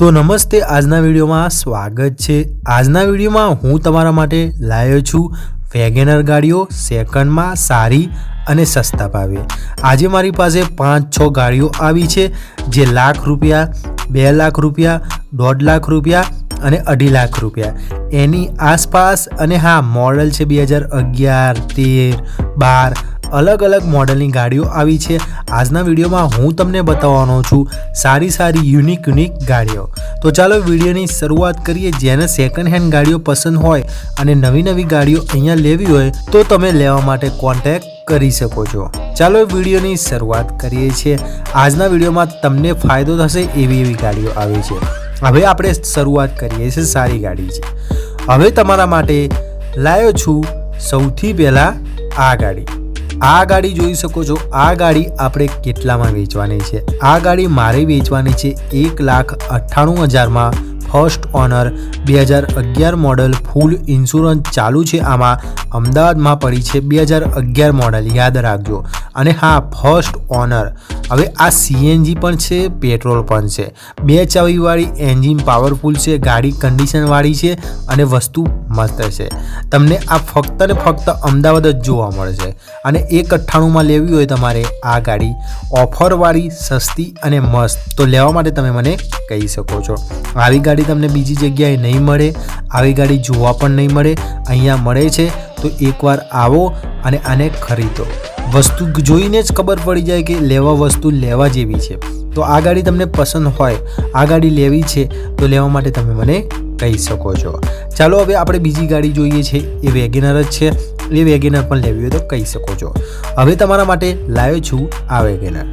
તો નમસ્તે, આજના વિડીયોમાં સ્વાગત છે. આજના વિડીયોમાં હું તમારા માટે લાવ્યો છું વેગેનર ગાડીઓ, સેકન્ડમાં સારી અને સસ્તા ભાવે. આજે મારી પાસે પાંચ છ ગાડીઓ આવી છે, જે લાખ રૂપિયા, બે લાખ રૂપિયા, દોઢ લાખ રૂપિયા અને અઢી લાખ રૂપિયા. એની આસપાસ અને હા, મોડલ છે બે હજાર અગિયાર, તેર, બાર અલગ અલગ મોડલની ગાડીઓ આવી છે. આજના વિડીયોમાં હું તમને બતાવવાનો છું સારી સારી યુનિક યુનિક ગાડીઓ. તો ચાલો વિડીયોની શરૂઆત કરીએ. જેને સેકન્ડ હેન્ડ ગાડીઓ પસંદ હોય અને નવી નવી ગાડીઓ અહીંયા લેવી હોય તો તમે લેવા માટે કોન્ટેક્ટ કરી શકો છો. ચાલો વિડીયોની શરૂઆત કરીએ છીએ. આજના વિડીયોમાં તમને ફાયદો થશે એવી એવી ગાડીઓ આવી છે. હવે આપણે શરૂઆત કરીએ છીએ સારી ગાડી છે. હવે તમારા માટે લાવ્યો છું સૌથી પહેલાં આ ગાડી. આ ગાડી જોઈ શકો છો. આ ગાડી આપણે કેટલામાં વેચવાની છે? આ ગાડી મારે વેચવાની છે એક લાખ અઠ્ઠાણું હજારમાં. ફર્સ્ટ ઓનર બે હજાર અગિયાર મોડલ ફૂલ ઇન્સ્યોરન્સ ચાલુ છે આમાં. અમદાવાદમાં પડી છે બે હજાર અગિયાર મોડલ યાદ રાખજો. અને હા ફર્સ્ટ ઓનર હવે આ સીએનજી પણ છે પેટ્રોલ પણ છે. બે ચાવીવાળી એન્જિન પાવરફુલ છે, ગાડી કન્ડિશનવાળી છે અને વસ્તુ મસ્ત છે. તમને આ ફક્ત ને ફક્ત અમદાવાદ જ જોવા મળશે અને એક અઠ્ઠાણુંમાં લેવી હોય તમારે આ ગાડી. ઓફરવાળી, સસ્તી અને મસ્ત. તો લેવા માટે તમે મને કહી શકો છો. આવી ગાડી તમને બીજી જગ્યાએ નહીં મળે, આવી ગાડી જોવા પણ નહીં મળે, અહીંયા મળે છે. તો એકવાર આવો અને આને ખરીદો. વસ્તુ જોઈને જ ખબર પડી જાય કે લેવા વસ્તુ લેવા જેવી છે. તો આ ગાડી તમને પસંદ હોય, આ ગાડી લેવી છે, તો લેવા માટે તમે મને કહી શકો છો. ચાલો હવે આપણે બીજી ગાડી જોઈએ છે, એ વેગેનર જ છે. એ વેગેનર પણ લેવી હોય તો કહી શકો છો. હવે તમારા માટે લાવ્યો છું આ વેગેનર.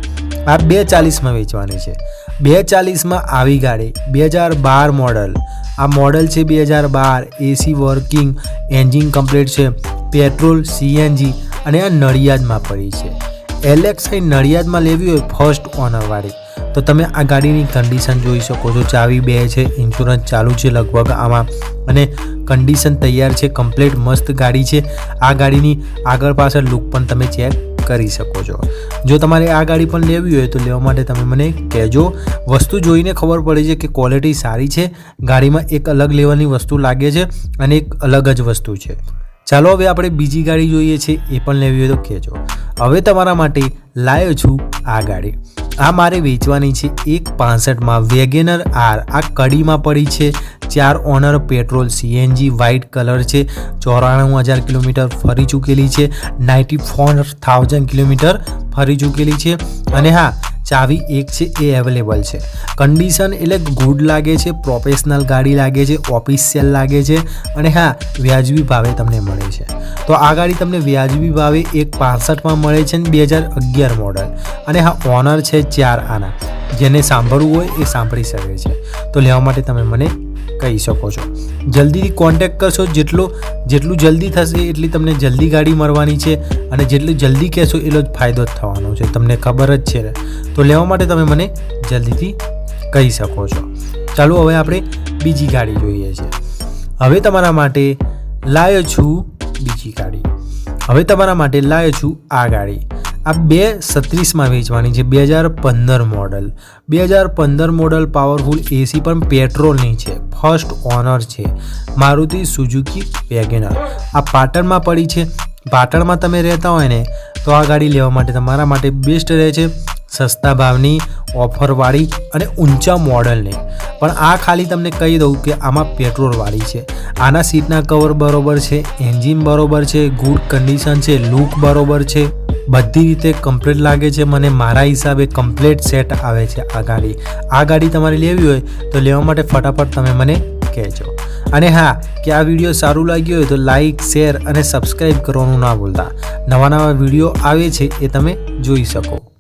આ બે ચાલીસમાં વેચવાની છે. બે ચાલીસમાં આવી ગાડી બે હજાર બાર મોડલ. આ મોડલ છે બે હજાર બાર, એસી વર્કિંગ, એન્જિન કમ્પ્લીટ છે. પેટ્રોલ, સીએનજી અને આ નડિયાદમાં પડી છે. એલેક્સાઈ નડિયાદમાં લેવી હોય ફર્સ્ટ ઓનરવાળી તો તમે આ ગાડીની કન્ડિશન જોઈ શકો છો. ચાવી બે છે ઇન્સ્યોરન્સ ચાલુ છે લગભગ આમાં. અને કન્ડિશન તૈયાર છે કમ્પ્લીટ મસ્ત ગાડી છે. આ ગાડીની આગળ પાછળ લુક પણ તમે ચેક કરી શકો છો. જો તમારે આ ગાડી પણ લેવી હોય તો લેવા માટે તમે મને કહેજો. વસ્તુ જોઈને ખબર પડે છે કે ક્વોલિટી સારી છે. ગાડીમાં એક અલગ લેવલની વસ્તુ લાગે છે અને એક અલગ જ વસ્તુ છે. ચાલો હવે આપણે બીજી ગાડી જોઈએ છે, એ પણ લેવી હોય તો કહેજો. હવે તમારા માટે લાવ્યો છું આ ગાડી. આ મારે વેચવાની છે એક પાસઠમાં વેગેનર આર. આ કડીમાં પડી છે, ચાર owner petrol CNG white colour છે, ચોરાણું હજાર કિલોમીટર ફરી ચૂકેલી છે, નાઇન્ટી ફોર થાઉઝન્ડ કિલોમીટર ફરી ચૂકેલી છે. અને હા ચાવી એક છે, એ અવેલેબલ છે. કન્ડિશન એટલે ગુડ લાગે છે પ્રોફેશનલ ગાડી લાગે છે ઓફિશિયલ લાગે છે અને હા, વ્યાજબી ભાવે તમને મળે છે. તો આ ગાડી તમને વ્યાજબી ભાવે એક પાસઠમાં મળે છે બે હજાર અગિયાર મોડલ અને હા ઓનર છે ચાર આના. જેને સાંભળવું હોય એ સાંભળી શકે છે. તો લેવા માટે તમે મને કહી શકો છો. જલ્દીથી કોન્ટેક કરશો જેટલો, જેટલું જલ્દી થશે એટલી તમને જલ્દી ગાડી મળવાની છે અને જેટલું જલ્દી કહેશો એટલો જ ફાયદો જ થવાનો છે. તમને ખબર જ છે. તો લેવા માટે તમે મને જલ્દીથી કહી શકો છો. ચાલો હવે આપણે બીજી ગાડી જોઈએ છે. હવે તમારા માટે લાવ્યો છું બીજી ગાડી. હવે તમારા માટે લાવ્યો છું આ ગાડી. આ બે સત્રીસમાં વેચવાની છે, બે હજાર પંદર મોડલ. બે હજાર પંદર મોડલ પાવરફુલ એસી પણ પેટ્રોલની છે. ફર્સ્ટ ઓનર છે. Maruti Suzuki WagonR. આ પાટણમાં પડી છે. પાટણમાં તમે રહેતા હોય ને, તો આ ગાડી લેવા માટે તમારા માટે બેસ્ટ રહે છે સસ્તા ભાવની, ઓફરવાળી અને ઊંચા મોડલની. પણ આ ખાલી તમને કહી દઉં કે આમાં પેટ્રોલવાળી છે. આના સીટના કવર બરોબર છે એન્જિન બરોબર છે ગુડ કન્ડિશન છે લુક બરોબર છે. બધી રીતે કમ્પ્લીટ લાગે છે. મને મારા હિસાબે કમ્પ્લીટ સેટ આવે છે આ ગાડી. આ ગાડી તમારે લેવી હોય તો લેવા માટે ફટાફટ તમે મને કહેજો. અને હા, કે આ વીડિયો સારું લાગ્યો હોય તો લાઈક શેર અને સબસ્ક્રાઈબ કરવાનું ના ભૂલતા. નવા નવા વીડિયો આવે છે એ તમે જોઈ શકો.